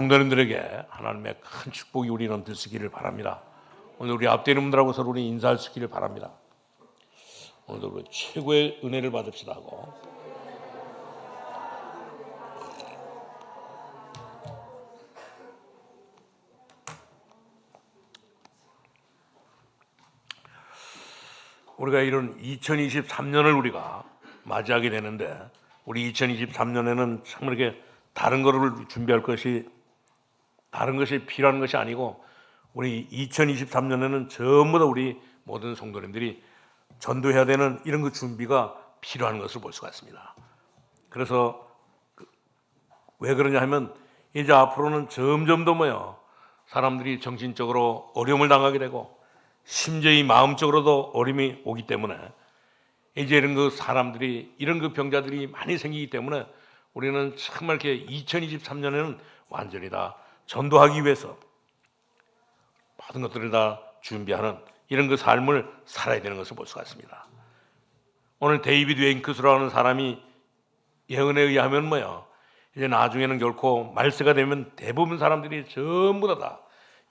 성도님들에게 하나님의 큰 축복이 우리는 드시기를 바랍니다. 오늘 우리 앞뒤는 분들하고 서로 우리 인사할 수 있기를 바랍니다. 오늘도 우리 최고의 은혜를 받읍시다 하고 우리가 이런 2023년을 우리가 맞이하게 되는데 우리 2023년에는 정말 이렇게 다른 거를 준비할 것이 다른 것이 필요한 것이 아니고 우리 2023년에는 전부 다 우리 모든 성도님들이 전도해야 되는 이런 그 준비가 필요한 것을 볼 수가 있습니다. 그래서 그- 왜 그러냐 하면 이제 앞으로는 점점 더 뭐요 사람들이 정신적으로 어려움을 당하게 되고 심지어 이 마음적으로도 어려움이 오기 때문에 이제 이런 그 사람들이 이런 그 병자들이 많이 생기기 때문에 우리는 정말 이렇게 2023년에는 완전히 다 전도하기 위해서 모든 것들을 다 준비하는 이런 그 삶을 살아야 되는 것을 볼 수가 있습니다. 오늘 데이비드 웨인크스라는 사람이 예언에 의하면 뭐야? 이제 나중에는 결코 말세가 되면 대부분 사람들이 전부 다, 다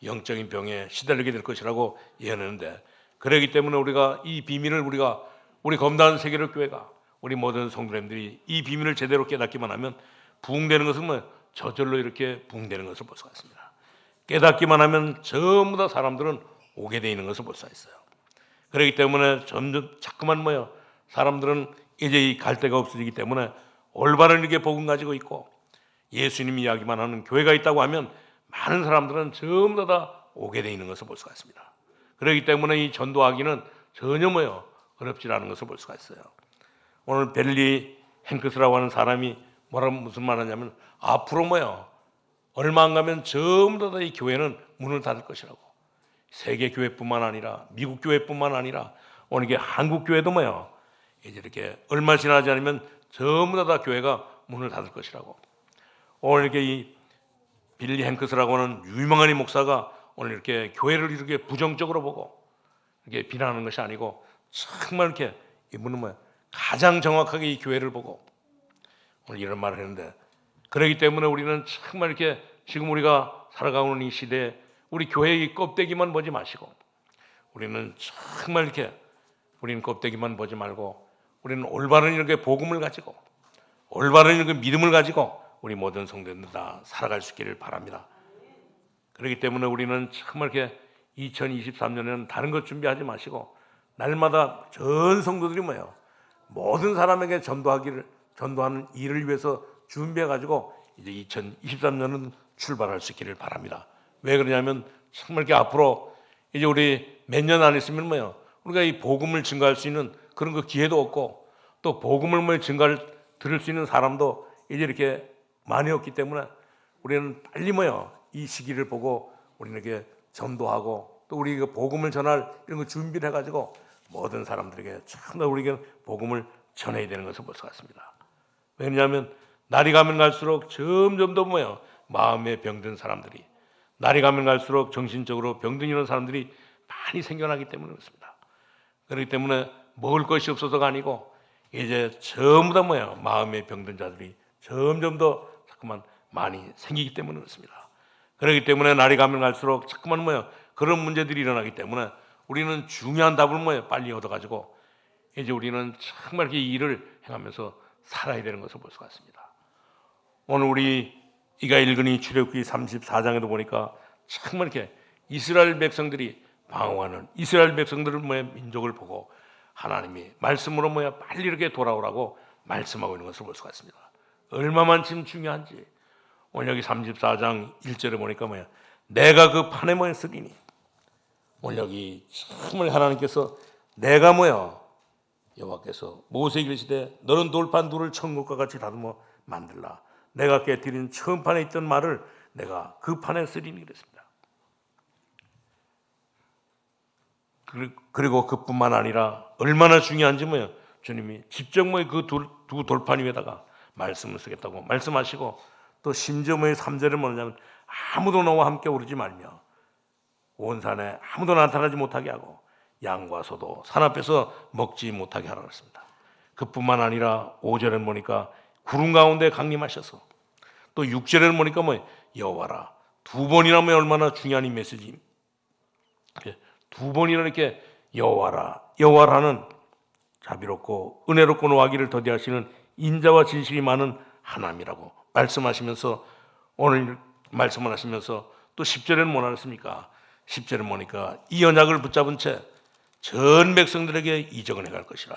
영적인 병에 시달리게 될 것이라고 예언했는데 그러기 때문에 우리가 이 비밀을 우리가 우리 검다한 세계를 교회가 우리 모든 성도님들이 이 비밀을 제대로 깨닫기만 하면 부흥되는 것은 뭐 저절로 이렇게 부흥되는 것을 볼 수가 있습니다. 깨닫기만 하면 전부 다 사람들은 오게 돼 있는 것을 볼 수가 있어요. 그렇기 때문에 점점 자꾸만 뭐요 사람들은 이제 이갈 데가 없어지기 때문에 올바른 이렇게 복음 가지고 있고 예수님 이야기만 하는 교회가 있다고 하면 많은 사람들은 전부 다 오게 돼 있는 것을 볼 수가 있습니다. 그렇기 때문에 이 전도하기는 전혀 뭐요 어렵지 않은 것을 볼 수가 있어요. 오늘 벨리 행크스라고 하는 사람이 뭐라 무슨 말하냐면 앞으로 뭐요? 얼마 안 가면 전부 다 이 교회는 문을 닫을 것이라고. 세계 교회뿐만 아니라 미국 교회뿐만 아니라 오늘 이게 한국 교회도 뭐요? 이제 이렇게 얼마 지나지 않으면 전부 다, 다 교회가 문을 닫을 것이라고. 오늘 이렇게 이 빌리 행크스라고 하는 유명한 이 목사가 오늘 이렇게 교회를 이렇게 부정적으로 보고 이렇게 비난하는 것이 아니고 정말 이렇게 이분은 뭐 가장 정확하게 이 교회를 보고 오늘 이런 말을 했는데 그렇기 때문에 우리는 정말 이렇게 지금 우리가 살아가고 있는 이 시대에 우리 교회의 껍데기만 보지 마시고 우리는 정말 이렇게 우리는 껍데기만 보지 말고 우리는 올바른 이렇게 복음을 가지고 올바른 이렇게 믿음을 가지고 우리 모든 성도들 다 살아갈 수 있기를 바랍니다. 그렇기 때문에 우리는 정말 이렇게 2023년에는 다른 것 준비하지 마시고 날마다 전 성도들이 뭐예요? 모든 사람에게 전도하기를 전도하는 일을 위해서 준비해 가지고 이제 2023년은 출발할 수 있기를 바랍니다. 왜 그러냐면 정말 이렇게 앞으로 이제 우리 몇 년 안 있으면 뭐예요? 우리가 이 복음을 증가할 수 있는 그런 그 기회도 없고 또 복음을 뭐 증가를 들을 수 있는 사람도 이제 이렇게 많이 없기 때문에 우리는 빨리 뭐요 이 시기를 보고 우리는 이렇게 전도하고 또 우리 그 복음을 전할 이런 거 준비를 해가지고 모든 사람들에게 참다 우리에게 복음을 전해야 되는 것을 볼수 같습니다. 왜냐하면 날이 가면 갈수록 점점 더 뭐요 마음에 병든 사람들이 날이 가면 갈수록 정신적으로 병든 이런 사람들이 많이 생겨나기 때문에 그렇습니다. 그렇기 때문에 먹을 것이 없어서가 아니고 이제 전부 다 뭐야 마음에 병든 자들이 점점 더 자꾸만 많이 생기기 때문에 그렇습니다. 그렇기 때문에 날이 가면 갈수록 자꾸만 뭐야 그런 문제들이 일어나기 때문에 우리는 중요한 답을 뭐야 빨리 얻어가지고 이제 우리는 정말 이렇게 일을 행하면서 살아야 되는 것을 볼 수가 있습니다. 오늘 우리 이가 이 출애굽기 34장에도 보니까 정말 이렇게 이스라엘 백성들이 방황하는 이스라엘 백성들을 뭐야 민족을 보고 하나님이 말씀으로 뭐야 빨리 이렇게 돌아오라고 말씀하고 있는 것을 볼 수가 있습니다. 얼마만큼 중요한지 오늘 여기 34장 1절에 보니까 뭐야 내가 그 판에 뭐야 쓰리니 오늘 여기 정말 하나님께서 내가 뭐야 여호와께서 모세에게 이르시되 너는 돌판 둘을 천국과 같이 다듬어 만들라 내가 깨뜨린 처음 판에 있던 말을 내가 그 판에 쓰리니 그랬습니다. 그리- 그리고 그뿐만 아니라 얼마나 중요한지 뭐요 주님이 직접 뭐그두 돌판 위에다가 말씀을 쓰겠다고 말씀하시고 또 심지어 뭐의 3절에 뭐냐면 아무도 너와 함께 오르지 말며 온 산에 아무도 나타나지 못하게 하고 양과 소도 산 앞에서 먹지 못하게 하라 그랬습니다. 그뿐만 아니라 5절에 보니까 구름 가운데 강림하셔서 또 6절에는 보니까 뭐 여호와라 두 번이나 하면 얼마나 중요한 이 메시지 예, 두 번이나 이렇게 여호와라 여호와라는 자비롭고 은혜롭고 노하기를 더디하시는 인자와 진실이 많은 하나님이라고 말씀하시면서 오늘 말씀을 하시면서 또 10절에는 뭐 하셨습니까? 10절에 보니까 이 언약을 붙잡은 채 전 백성들에게 이적을 해갈 것이라.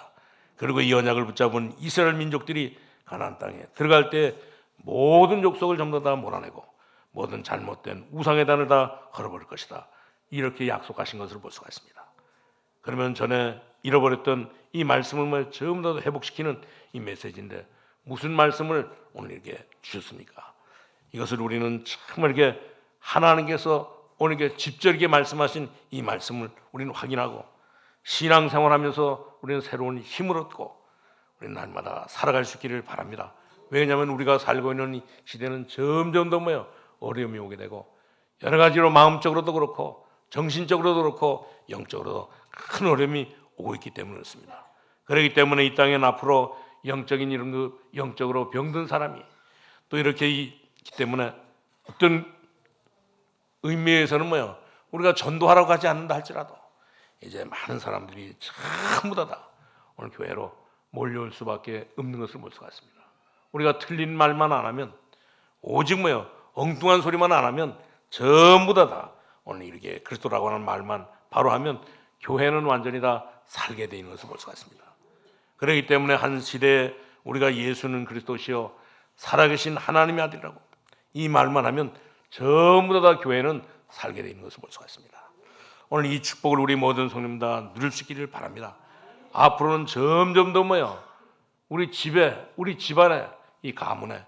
그리고 이 언약을 붙잡은 이스라엘 민족들이 가나안 땅에 들어갈 때 모든 족속을 전부 다 몰아내고 모든 잘못된 우상의 단을 다 헐어버릴 것이다. 이렇게 약속하신 것을 볼 수가 있습니다. 그러면 전에 잃어버렸던 이 말씀을 뭐 전부 다 회복시키는 이 메시지인데 무슨 말씀을 오늘 이렇게 주셨습니까? 이것을 우리는 정말 이렇게 하나님께서 오늘 이렇게 직접하게 말씀하신 이 말씀을 우리는 확인하고 신앙생활하면서 우리는 새로운 힘을 얻고 우리는 날마다 살아갈 수 있기를 바랍니다. 왜냐하면 우리가 살고 있는 이 시대는 점점 더 뭐요 어려움이 오게 되고 여러 가지로 마음적으로도 그렇고 정신적으로도 그렇고 영적으로도 큰 어려움이 오고 있기 때문에 그렇습니다. 그렇기 때문에 이 땅엔 앞으로 영적인 이런 그 영적으로 병든 사람이 또 이렇게 있기 때문에 어떤 의미에서는 뭐요 우리가 전도하러 가지 않는다 할지라도 이제 많은 사람들이 전부 다, 다 오늘 교회로 몰려올 수밖에 없는 것을 볼 수가 있습니다. 우리가 틀린 말만 안 하면 오직 뭐요 엉뚱한 소리만 안 하면 전부 다, 다 오늘 이렇게 그리스도라고 하는 말만 바로 하면 교회는 완전히 다 살게 되는 것을 볼 수가 있습니다. 그렇기 때문에 한 시대에 우리가 예수는 그리스도시요 살아계신 하나님의 아들이라고 이 말만 하면 전부 다, 다 교회는 살게 되는 것을 볼 수가 있습니다. 오늘 이 축복을 우리 모든 성님 다 누릴 수 있기를 바랍니다. 앞으로는 점점 더 뭐요? 우리 집에, 우리 집안에, 이 가문에,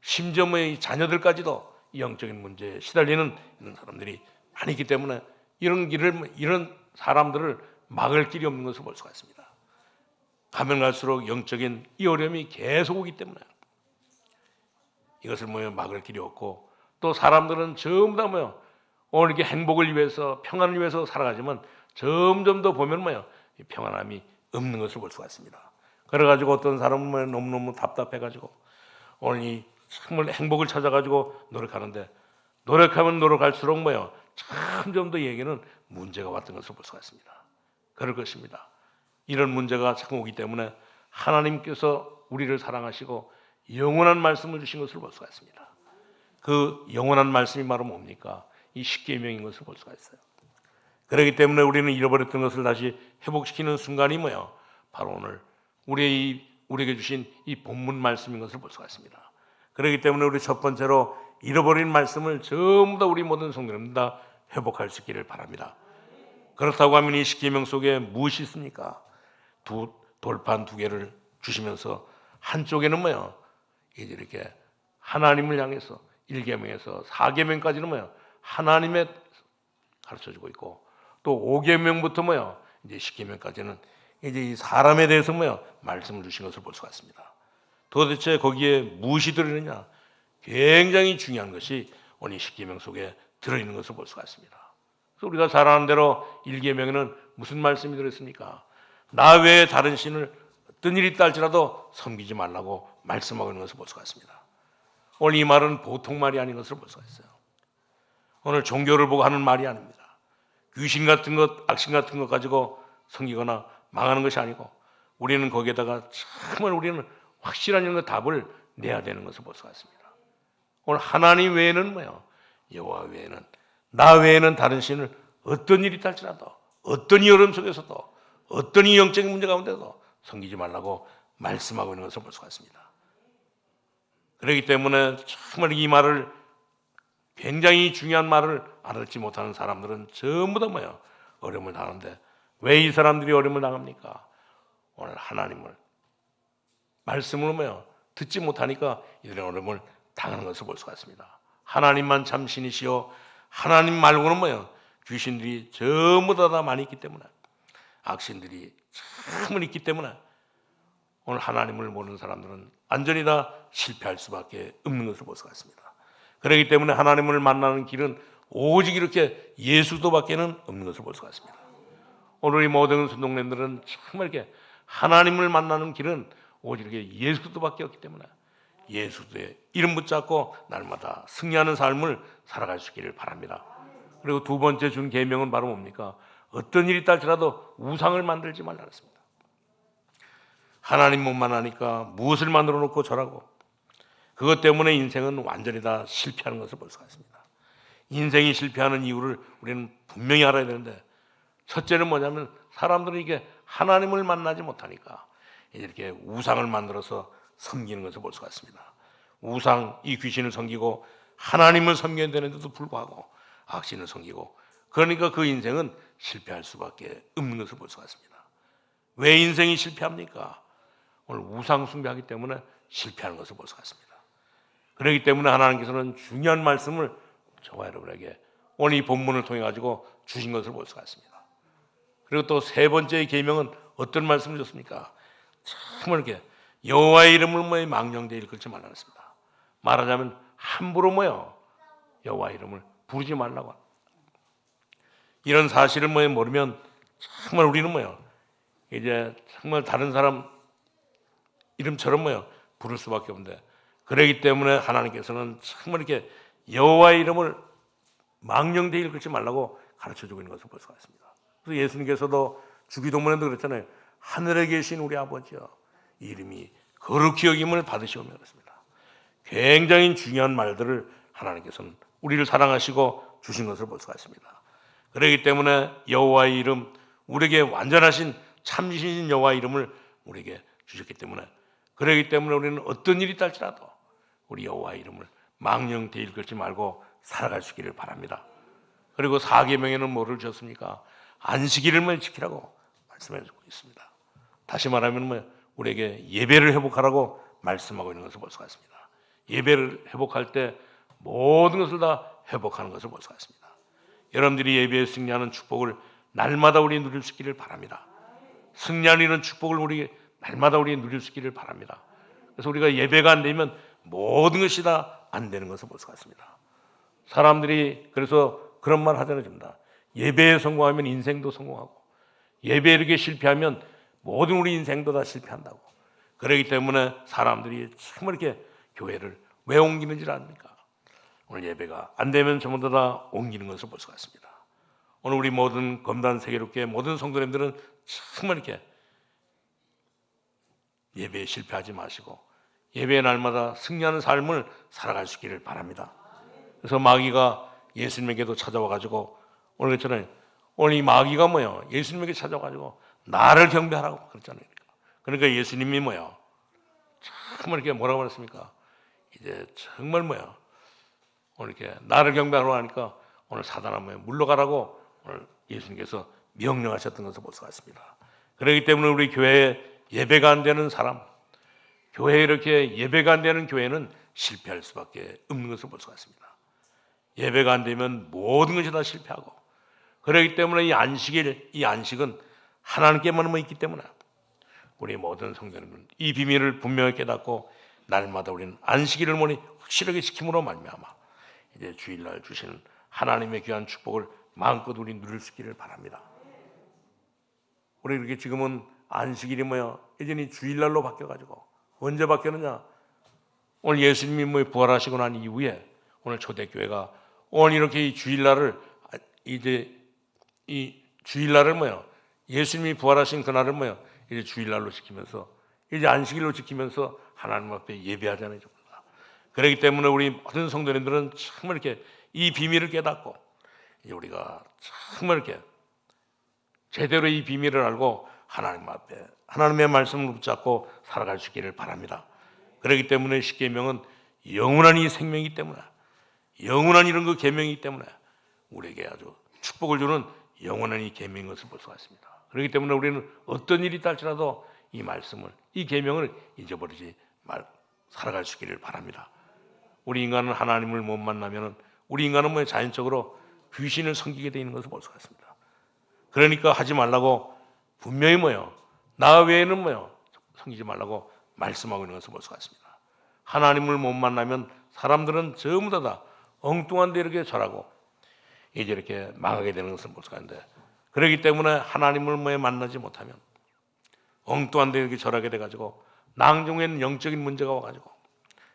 심지어 뭐이 자녀들까지도 이 영적인 문제에 시달리는 이런 사람들이 많이 있기 때문에 이런 길을, 이런 사람들을 막을 길이 없는 것을 볼 수가 있습니다. 가면 갈수록 영적인 이 어려움이 계속 오기 때문에 이것을 뭐요 막을 길이 없고 또 사람들은 전부 다 뭐요 오늘 이렇게 행복을 위해서 평안을 위해서 살아가지만 점점 더 보면 뭐요 이 평안함이 없는 것을 볼 수가 있습니다. 그래가지고 어떤 사람은 뭐 너무너무 답답해가지고 오늘 이 정말 행복을 찾아가지고 노력하는데 노력하면 노력할수록 뭐요 점점 더 얘기는 문제가 왔던 것을 볼 수가 있습니다. 그럴 것입니다. 이런 문제가 자꾸 오기 때문에 하나님께서 우리를 사랑하시고 영원한 말씀을 주신 것을 볼 수가 있습니다. 그 영원한 말씀이 바로 뭡니까? 이 십계명인 것을 볼 수가 있어요. 그렇기 때문에 우리는 잃어버렸던 것을 다시 회복시키는 순간이 뭐요? 바로 오늘 우리의 이, 우리에게 주신 이 본문 말씀인 것을 볼 수가 있습니다. 그렇기 때문에 우리 첫 번째로 잃어버린 말씀을 전부 다 우리 모든 성도님 다 회복할 수 있기를 바랍니다. 그렇다고 하면 이 십계명 속에 무엇이 있습니까? 두 돌판 두 개를 주시면서 한쪽에는 뭐요? 이제 이렇게 하나님을 향해서 1계명에서 4계명까지는 뭐요? 하나님의 가르쳐 주고 있고 또 5계명부터 뭐요? 이제 10계명까지는 이제 이 사람에 대해서 뭐요? 말씀을 주신 것을 볼 수가 있습니다. 도대체 거기에 무엇이 들어있느냐? 굉장히 중요한 것이 오늘 10계명 속에 들어있는 것을 볼 수가 있습니다. 그래서 우리가 잘 아는 대로 1계명에는 무슨 말씀이 들어있습니까? 나 외에 다른 신을 어떤 일이 있다 할지라도 섬기지 말라고 말씀하고 있는 것을 볼 수가 있습니다. 오늘 이 말은 보통 말이 아닌 것을 볼 수가 있어요. 오늘 종교를 보고 하는 말이 아닙니다. 귀신 같은 것, 악신 같은 것 가지고 섬기거나 망하는 것이 아니고 우리는 거기에다가 정말 우리는 확실한 이런 답을 내야 되는 것을 있습니다. 오늘 하나님 외에는 뭐요? 여호와 외에는 나 외에는 다른 신을 어떤 일이 있할지라도 어떤 이 어려움 속에서도 어떤 이 영적인 문제 가운데도 섬기지 말라고 말씀하고 있는 것을 볼 수가 있습니다. 그렇기 때문에 정말 이 말을 굉장히 중요한 말을 알아듣지 못하는 사람들은 전부 다 뭐야 어려움을 당하는데 왜 이 사람들이 어려움을 당합니까? 오늘 하나님을 말씀으로 뭐야 듣지 못하니까 이들의 어려움을 당하는 것을 볼 수가 있습니다. 하나님만 참 신이시요 하나님 말고는 뭐야 귀신들이 전부 다, 다 많이 있기 때문에 악신들이 참은 있기 때문에 오늘 하나님을 모르는 사람들은 완전히 다 실패할 수밖에 없는 것을 볼 수가 있습니다. 그렇기 때문에 하나님을 만나는 길은 오직 이렇게 예수도밖에는 없는 것을 볼 수가 있습니다. 오늘 이 모든 순동네들은 정말 이렇게 하나님을 만나는 길은 오직 이렇게 예수도밖에 없기 때문에 예수의 이름 붙잡고 날마다 승리하는 삶을 살아갈 수 있기를 바랍니다. 그리고 두 번째 준 계명은 바로 뭡니까? 어떤 일이 있다지라도 우상을 만들지 말라 했습니다. 하나님 몸만 하니까 무엇을 만들어 놓고 절하고 그것 때문에 인생은 완전히 다 실패하는 것을 볼 수가 있습니다. 인생이 실패하는 이유를 우리는 분명히 알아야 되는데 첫째는 뭐냐면 사람들은 이게 하나님을 만나지 못하니까 이렇게 우상을 만들어서 섬기는 것을 볼 수가 있습니다. 우상 이 귀신을 섬기고 하나님을 섬겨야 되는데도 불구하고 악신을 섬기고 그러니까 그 인생은 실패할 수밖에 없는 것을 볼 수가 있습니다. 왜 인생이 실패합니까? 오늘 우상 숭배하기 때문에 실패하는 것을 볼 수가 있습니다. 그렇기 때문에 하나님께서는 중요한 말씀을 저와 여러분에게 오늘 이 본문을 통해 가지고 주신 것을 볼 수가 있습니다. 그리고 또 세 번째 계명은 어떤 말씀을 줬습니까? 정말 이렇게 여호와의 이름을 뭐에 망령되이 일컬지 말라 했습니다. 말하자면 함부로 뭐요 여호와 이름을 부르지 말라고. 이런 사실을 뭐에 모르면 정말 우리는 뭐요 이제 정말 다른 사람 이름처럼 뭐요 부를 수밖에 없는데 그러기 때문에 하나님께서는 정말 이렇게 여호와의 이름을 망령되이 일컬지 말라고 가르쳐 주고 있는 것을 볼 수가 있습니다. 그래서 예수님께서도 주기도문에도 그랬잖아요. 하늘에 계신 우리 아버지여 이름이 거룩히 여김을 받으시오며 그랬습니다. 굉장히 중요한 말들을 하나님께서는 우리를 사랑하시고 주신 것을 볼 수가 있습니다. 그렇기 때문에 여호와의 이름 우리에게 완전하신 참신신 여호와의 이름을 우리에게 주셨기 때문에 그렇기 때문에 우리는 어떤 일이 있달지라도 우리 여호와의 이름을 망령되이 읽지 말고 있기를 바랍니다. 그리고 사계명에는 뭐를 주셨습니까? 안식일을 지키라고 말씀해 주고 있습니다. 다시 말하면 뭐 우리에게 예배를 회복하라고 말씀하고 있는 것을 볼 수가 있습니다. 예배를 회복할 때 모든 것을 다 회복하는 것을 볼 수가 있습니다. 여러분들이 예배에 승리하는 축복을 날마다 우리 누릴 수 있기를 바랍니다. 승리하는 축복을 우리 날마다 우리 누릴 수 있기를 바랍니다. 그래서 우리가 예배가 안 되면 모든 것이 다 안 되는 것을 볼 수가 있습니다. 사람들이 그래서 그런 말 하잖아요, 니다 예배에 성공하면 인생도 성공하고 예배에 이렇게 실패하면 모든 우리 인생도 다 실패한다고. 그렇기 때문에 사람들이 정말 이렇게 교회를 왜 옮기는 줄 압니까? 오늘 예배가 안 되면 전부 다 옮기는 것을 볼 수가 있습니다. 오늘 우리 모든 검단 세계롭게 모든 성도님들은 정말 이렇게 예배에 실패하지 마시고 예배의 날마다 승리하는 삶을 살아갈 수 있기를 바랍니다. 그래서 마귀가 예수님에게도 찾아와 가지고 오늘 그랬잖아요. 오늘 이 마귀가 뭐요? 예수님에게 찾아와 가지고 나를 경배하라고 그랬잖아요. 그러니까 예수님이 뭐요? 정말 이렇게 뭐라고 말했습니까? 이제 정말 뭐야? 오늘 이렇게 나를 경배하러 하니까 오늘 사단아 뭐야? 물러가라고 오늘 예수님께서 명령하셨던 것을 볼 수가 있습니다. 그렇기 때문에 우리 교회에 예배가 안 되는 사람, 교회에 이렇게 예배가 안 되는 교회는 실패할 수밖에 없는 것을 볼 수가 있습니다. 예배가 안 되면 모든 것이 다 실패하고 그렇기 때문에 이 안식일, 이 안식은 하나님께만 있기 때문에 우리 모든 성도님은 이 비밀을 분명히 깨닫고 날마다 우리는 안식일을 모니 확실하게 지킴으로 말미암아 이제 주일날 주시는 하나님의 귀한 축복을 마음껏 우리 누릴 수 있기를 바랍니다. 우리 이렇게 지금은 안식일이 뭐야? 예전이 주일날로 바뀌어가지고 언제 바뀌었느냐? 오늘 예수님이 뭐 부활하시고 난 이후에 오늘 초대교회가 오늘 이렇게 이 주일날을 이제 이 주일날을 뭐야? 예수님이 부활하신 그날을 뭐야? 이제 주일날로 지키면서 이제 안식일로 지키면서 하나님 앞에 예배하잖아요. 그렇기 때문에 우리 모든 성도님들은 정말 이렇게 이 비밀을 깨닫고 우리가 정말 이렇게 제대로 이 비밀을 알고 하나님 앞에 하나님의 말씀을 붙잡고 살아갈 수 있기를 바랍니다. 그렇기 때문에 십계명은 영원한 이 생명이기 때문에 영원한 이런 그 계명이기 때문에 우리에게 아주 축복을 주는 영원한 이 계명인 것을 볼 수가 있습니다. 그렇기 때문에 우리는 어떤 일이 있달지라도 이 말씀을 이 계명을 잊어버리지 말 살아갈 수 있기를 바랍니다. 우리 인간은 하나님을 못 만나면은 우리 인간은 뭐 자연적으로 귀신을 섬기게 되는 것을 볼 수가 있습니다. 그러니까 하지 말라고 분명히 뭐요 나 외에는 뭐요 섬기지 말라고 말씀하고 있는 것을 볼 수가 있습니다. 하나님을 못 만나면 사람들은 전부 다, 다 엉뚱한 데 이렇게 절하고 이제 이렇게 망하게 되는 것을 볼 수가 있는데 그렇기 때문에 하나님을 뭐에 만나지 못하면 엉뚱한 데 이렇게 절하게 돼가지고 낭중에는 영적인 문제가 와가지고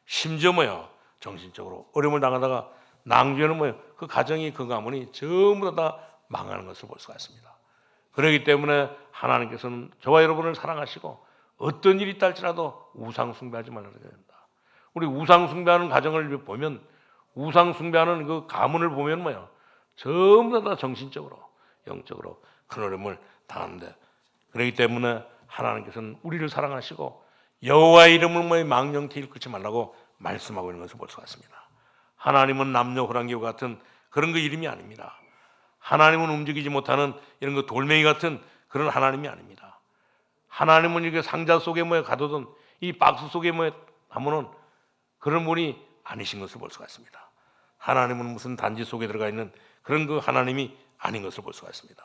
심지어 뭐요 정신적으로 어려움을 당하다가 낭주에는 뭐요 그 가정이 그 가문이 전부 다 망하는 것을 볼 수가 있습니다. 그렇기 때문에 하나님께서는 저와 여러분을 사랑하시고 어떤 일이 있다 할지라도 우상 숭배하지 말라고 된다. 우리 우상 숭배하는 가정을 보면 우상 숭배하는 그 가문을 보면 뭐요 전부 다 정신적으로 영적으로 큰 어려움을 당하는데 그렇기 때문에 하나님께서는 우리를 사랑하시고 여호와의 이름을 뭐 망령태 일컫지 말라고 말씀하고 있는 것을 볼 수가 있습니다. 하나님은 남녀 호랑이와 같은 그런 그 이름이 아닙니다. 하나님은 움직이지 못하는 이런 그 돌멩이 같은 그런 하나님이 아닙니다. 하나님은 이렇게 상자 속에 뭐 가둬둔 이 박스 속에 뭐 하면은 그런 분이 아니신 것을 볼 수가 있습니다. 하나님은 무슨 단지 속에 들어가 있는 그런 그 하나님이 아닌 것을 볼 수가 있습니다.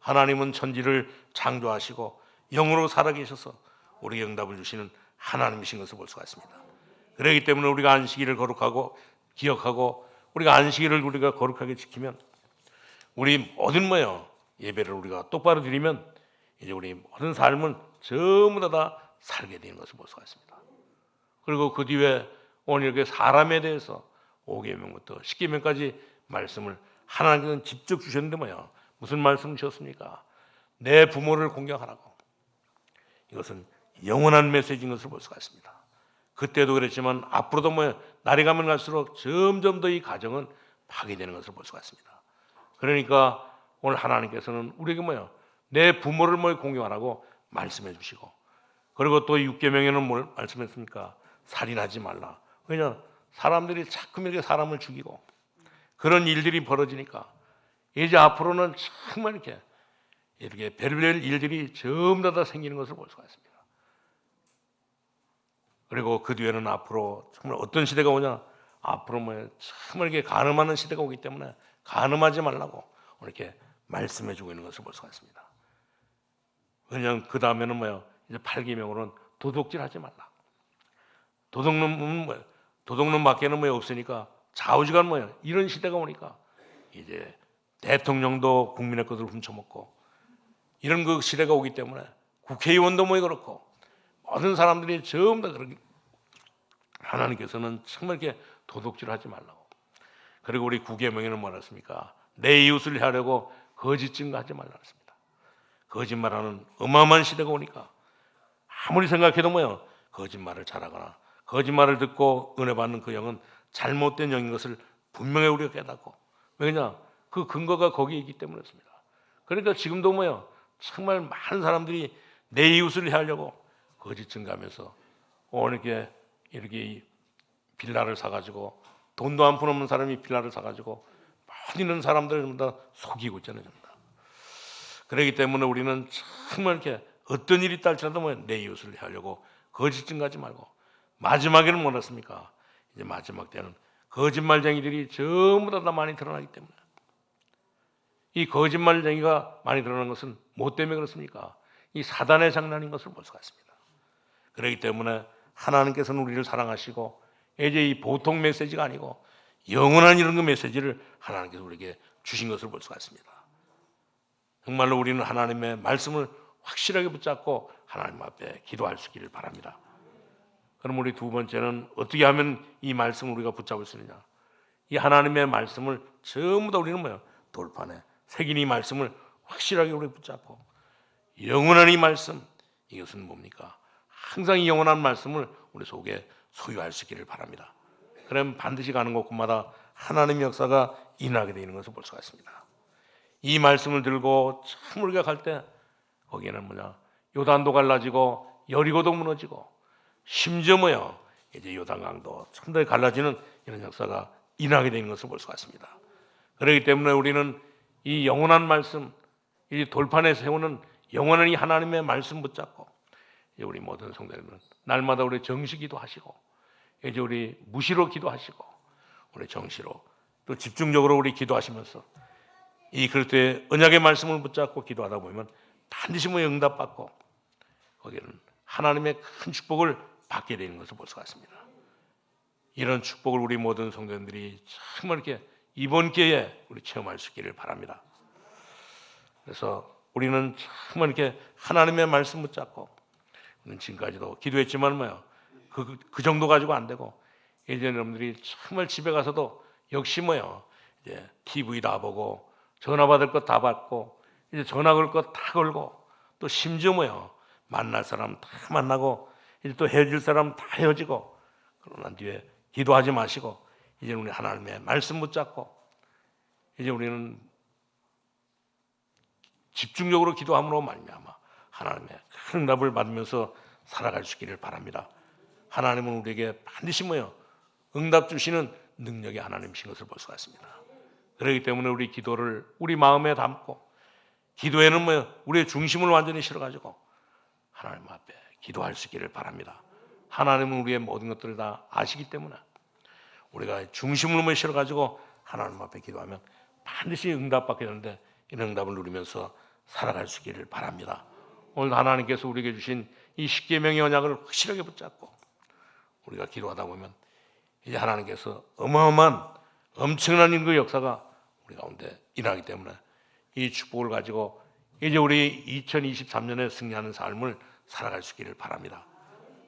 하나님은 천지를 창조하시고 영으로 살아계셔서 우리에게 응답을 주시는 하나님이신 것을 볼 수가 있습니다. 그렇기 때문에 우리가 안식일을 거룩하고 기억하고 우리가 안식일을 우리가 거룩하게 지키면 우리 모든 뭐요 예배를 우리가 똑바로 드리면 이제 우리 모든 삶은 전부 다, 다 살게 되는 것을 볼 수가 있습니다. 그리고 그 뒤에 오늘 이렇게 사람에 대해서 5계명부터 10계명까지 말씀을 하나님께서는 직접 주셨는데 뭐야 무슨 말씀 주셨습니까? 내 부모를 공경하라고 이것은 영원한 메시지인 것을 볼 수가 있습니다. 그때도 그랬지만 앞으로도 뭐 날이 가면 갈수록 점점 더 이 가정은 파괴되는 것을 볼 수가 있습니다. 그러니까 오늘 하나님께서는 우리에게 뭐요? 내 부모를 뭐 공경하라고 말씀해 주시고 그리고 또 육계명에는 뭘 말씀했습니까? 살인하지 말라. 왜냐 사람들이 자꾸 이렇게 사람을 죽이고 그런 일들이 벌어지니까 이제 앞으로는 정말 이렇게 이렇게 별별 일들이 전부 다 생기는 것을 볼 수가 있습니다. 그리고 그 뒤에는 앞으로 정말 어떤 시대가 오냐? 앞으로 뭐 정말 이렇게 가늠하는 시대가 오기 때문에 가늠하지 말라고 이렇게 말씀해 주고 있는 것을 볼 수가 있습니다. 그냥 그 다음에는 뭐요? 이제 8기명으로는 도둑질하지 말라. 도둑놈은 뭐 도둑놈 밖에는 뭐 없으니까 좌우지간 뭐야? 이런 시대가 오니까 이제 대통령도 국민의 것을 훔쳐먹고 이런 그 시대가 오기 때문에 국회의원도 뭐 그렇고 모든 사람들이 전부 다 그렇게 하나님께서는 정말 이렇게 도둑질하지 말라고. 그리고 우리 구계명에는 뭐랬습니까? 내 이웃을 하려고 거짓 증거하지 말라 했습니다. 거짓말하는 어마어마한 시대가 오니까 아무리 생각해도 뭐요 거짓말을 잘하거나 거짓말을 듣고 은혜 받는 그 영은 잘못된 영인 것을 분명히 우리가 깨닫고 왜냐 그 근거가 거기에 있기 때문이었습니다. 그러니까 지금도 뭐요 정말 많은 사람들이 내 이웃을 해하려고 거짓 증가하면서 이렇게 이렇게 빌라를 사가지고 돈도 한 푼 없는 사람이 빌라를 사가지고 많이 있는 사람들을 전부 다 속이고 있잖아요. 전부 다. 그렇기 때문에 우리는 정말 이렇게 어떤 일이 있다 할지라도 뭐내 이웃을 하려고 거짓 증가하지 말고 마지막에는 뭐랬습니까? 이제 마지막 때는 거짓말쟁이들이 전부 다, 다 많이 드러나기 때문에 이 거짓말쟁이가 많이 드러나는 것은 뭐 때문에 그렇습니까? 이 사단의 장난인 것을 볼 수가 있습니다. 그렇기 때문에 하나님께서는 우리를 사랑하시고 이제 이 보통 메시지가 아니고 영원한 이런 그 메시지를 하나님께서 우리에게 주신 것을 볼 수가 있습니다. 정말로 우리는 하나님의 말씀을 확실하게 붙잡고 하나님 앞에 기도할 수 있기를 바랍니다. 그럼 우리 두 번째는 어떻게 하면 이 말씀을 우리가 붙잡을 수 있느냐? 이 하나님의 말씀을 전부 다 우리는 뭐야? 돌판에 새긴 이 말씀을 확실하게 우리 붙잡고 영원한 이 말씀 이것은 뭡니까? 항상 이 영원한 말씀을 우리 속에 소유할 수 있기를 바랍니다. 그럼 반드시 가는 곳마다 하나님의 역사가 일어나게 되는 것을 볼 수가 있습니다. 이 말씀을 들고 참 우리가 갈 때 거기에는 뭐냐? 요단도 갈라지고 여리고도 무너지고 심지어 뭐요? 이제 요단강도 참더 갈라지는 이런 역사가 일어나게 되는 것을 볼 수가 있습니다. 그렇기 때문에 우리는 이 영원한 말씀, 이 돌판에 세우는 영원한 이 하나님의 말씀 붙잡고 우리 모든 성도님은 날마다 우리 정식기도 하시고 이제 우리 무시로 기도하시고 우리 정시로 또 집중적으로 우리 기도하시면서 이 그리스도의 언약의 말씀을 붙잡고 기도하다 보면 반드시 뭐 응답받고 거기는 하나님의 큰 축복을 받게 되는 것을 볼 수가 있습니다. 이런 축복을 우리 모든 성도님들이 정말 이렇게 이번 기회에 우리 체험할 수 있기를 바랍니다. 그래서 우리는 정말 이렇게 하나님의 말씀 붙잡고 우리는 지금까지도 기도했지만 뭐요 그, 그 정도 가지고 안 되고 이제 여러분들이 정말 집에 가서도 역시 뭐요 이제 TV 다 보고 전화 받을 것 다 받고 이제 전화 걸 것 다 걸고 또 심지어 뭐요 만날 사람 다 만나고 이제 또 헤어질 사람 다 헤어지고 그러고 난 뒤에 기도하지 마시고 이제 우리 하나님의 말씀 붙잡고 이제 우리는 집중적으로 기도함으로 말미암아 하나님의 큰 응답을 받으면서 살아갈 수 있기를 바랍니다. 하나님은 우리에게 반드시 뭐요 응답 주시는 능력이 하나님이신 것을 볼 수가 있습니다. 그렇기 때문에 우리 기도를 우리 마음에 담고 기도에는 뭐 우리의 중심을 완전히 실어가지고 하나님 앞에 기도할 수 있기를 바랍니다. 하나님은 우리의 모든 것들을 다 아시기 때문에 우리가 중심을 뭐 실어가지고 하나님 앞에 기도하면 반드시 응답받게 되는데 이 응답을 누리면서 살아갈 수 있기를 바랍니다. 오늘 하나님께서 우리에게 주신 이 십계명의 언약을 확실하게 붙잡고 우리가 기도하다 보면 이제 하나님께서 어마어마한 엄청난 그 역사가 우리 가운데 일어나기 때문에 이 축복을 가지고 이제 우리 2023년에 승리하는 삶을 살아갈 수 있기를 바랍니다.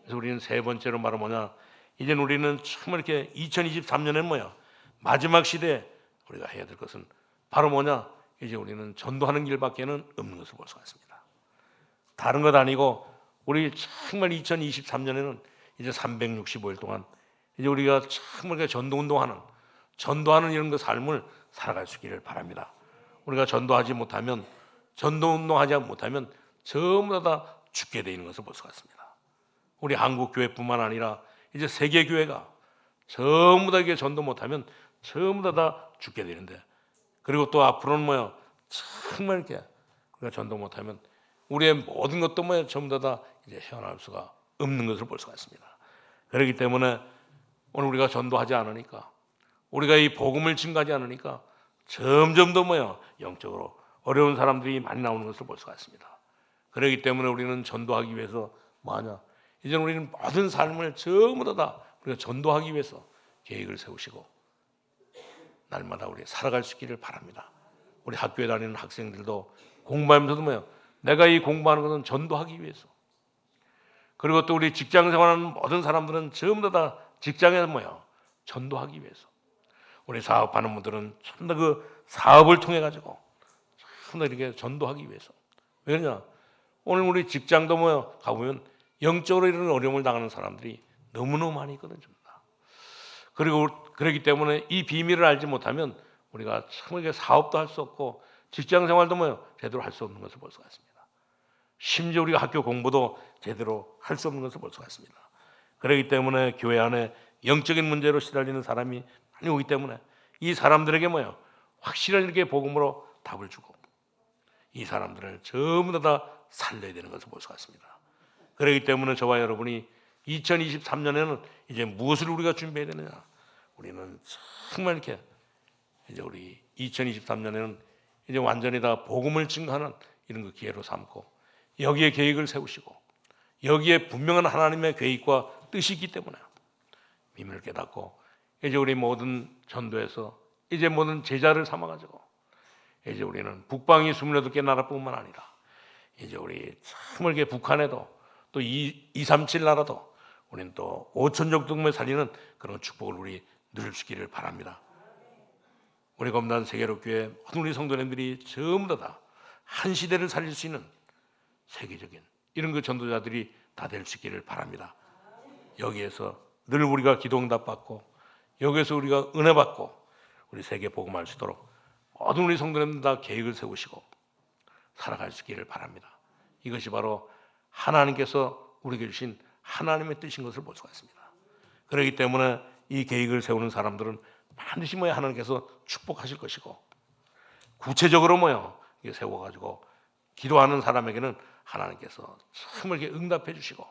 그래서 우리는 세 번째로 말은 뭐냐? 이제 우리는 정말 이렇게 2023년에는 뭐야? 마지막 시대에 우리가 해야 될 것은 바로 뭐냐? 이제 우리는 전도하는 길밖에는 없는 것을 볼 수가 있습니다. 다른 것 아니고 우리 정말 2023년에는 이제 365일 동안 이제 우리가 정말 그 전도 운동하는 전도하는 이런 그 삶을 살아갈 수 있기를 바랍니다. 우리가 전도하지 못하면 전도 운동하지 못하면 전부 다 죽게 되는 것을 볼 수가 있습니다. 우리 한국 교회뿐만 아니라 이제 세계 교회가 전부 다 이게 전도 못하면 전부 다, 다 죽게 되는데 그리고 또 앞으로는 뭐요 정말 이렇게 우리가 전도 못하면 우리의 모든 것도 뭐요 전부 다, 다 이제 헤어날 수가 없는 것을 볼 수가 있습니다. 그렇기 때문에 오늘 우리가 전도하지 않으니까 우리가 이 복음을 증가하지 않으니까 점점 더 뭐야 영적으로 어려운 사람들이 많이 나오는 것을 볼 수가 있습니다. 그렇기 때문에 우리는 전도하기 위해서 뭐하냐 이제 우리는 모든 삶을 전부 다 우리가 전도하기 위해서 계획을 세우시고 날마다 우리 살아갈 수 있기를 바랍니다. 우리 학교에 다니는 학생들도 공부하면서도 뭐요 내가 이 공부하는 것은 전도하기 위해서 그리고 또 우리 직장 생활하는 모든 사람들은 전부 다 직장에서 뭐요 전도하기 위해서 우리 사업하는 분들은 참더그 사업을 통해 가지고 참더 이렇게 전도하기 위해서 왜냐 오늘 우리 직장도 뭐 가보면 영적으로 이런 어려움을 당하는 사람들이 너무너무 많이 있거든요. 그리고 그렇기 때문에 이 비밀을 알지 못하면 우리가 참 이게 사업도 할 수 없고 직장 생활도 뭐 제대로 할 수 없는 것을 볼 수가 있습니다. 심지어 우리가 학교 공부도 제대로 할 수 없는 것을 볼 수가 있습니다. 그렇기 때문에 교회 안에 영적인 문제로 시달리는 사람이 많이 오기 때문에 이 사람들에게 뭐요 확실한 이렇게 복음으로 답을 주고 이 사람들을 전부 다 살려야 되는 것을 볼 수가 있습니다. 그렇기 때문에 저와 여러분이 2023년에는 이제 무엇을 우리가 준비해야 되느냐? 우리는 정말 이렇게 이제 우리 2023년에는 이제 완전히 다 복음을 증거하는 이런 그 기회로 삼고 여기에 계획을 세우시고 여기에 분명한 하나님의 계획과 뜻이 있기 때문에 비밀을 깨닫고 이제 우리 모든 전도에서 이제 모든 제자를 삼아 가지고 이제 우리는 북방이 28개 나라뿐만 아니라 이제 우리 참을게 북한에도 또 2, 237 나라도 우리는 또 5천족 동물 살리는 그런 축복을 우리 누릴 수 있기를 바랍니다. 우리 검단 세계로 교회 모든 우리 성도님들이 전부 다 한 시대를 살릴 수 있는 세계적인 이런 그 전도자들이 다 될 수 있기를 바랍니다. 여기에서 늘 우리가 기도응답 받고 여기에서 우리가 은혜 받고 우리 세계 복음할 수 있도록 모든 우리 성도님들 다 계획을 세우시고 살아갈 수 있기를 바랍니다. 이것이 바로 하나님께서 우리에게 주신 하나님의 뜻인 것을 볼 수가 있습니다. 그렇기 때문에 이 계획을 세우는 사람들은 반드시 뭐야 하나님께서 축복하실 것이고 구체적으로 뭐요 세워가지고 기도하는 사람에게는 하나님께서 참을 이렇게 응답해 주시고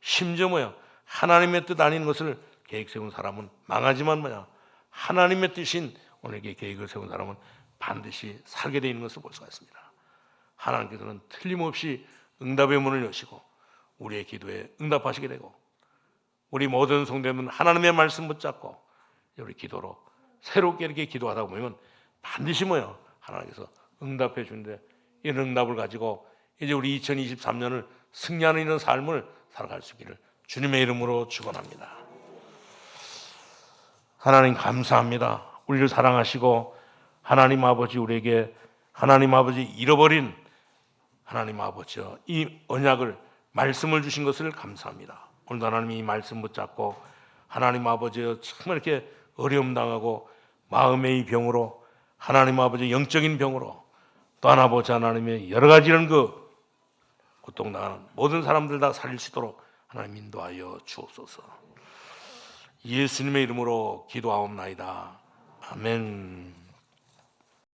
심지어 뭐야 하나님의 뜻 아닌 것을 계획 세운 사람은 망하지만 뭐야 하나님의 뜻인 오늘의 계획을 세운 사람은 반드시 살게 되어 있는 것을 볼 수가 있습니다. 하나님께서는 틀림없이 응답의 문을 여시고 우리의 기도에 응답하시게 되고 우리 모든 성도님은 하나님의 말씀 붙잡고 우리 기도로 새롭게 이렇게 기도하다 보면 반드시 뭐요 하나님께서 응답해 주는데 이 응답을 가지고 이제 우리 2023년을 승리하는 이런 삶을 살아갈 수 있기를 주님의 이름으로 축원합니다. 하나님 감사합니다. 우리를 사랑하시고 하나님 아버지 우리에게 하나님 아버지 잃어버린 하나님 아버지여 이 언약을 말씀을 주신 것을 감사합니다. 오늘도 하나님 이 말씀 붙잡고 하나님 아버지여 정말 이렇게 어려움 당하고 마음의 이 병으로 하나님 아버지 영적인 병으로 또 하나 보자 하나님의 여러 가지 이런 그 고통당하는 모든 사람들 다 있도록 하나님 인도하여 주옵소서. 예수님의 이름으로 기도하옵나이다. 아멘.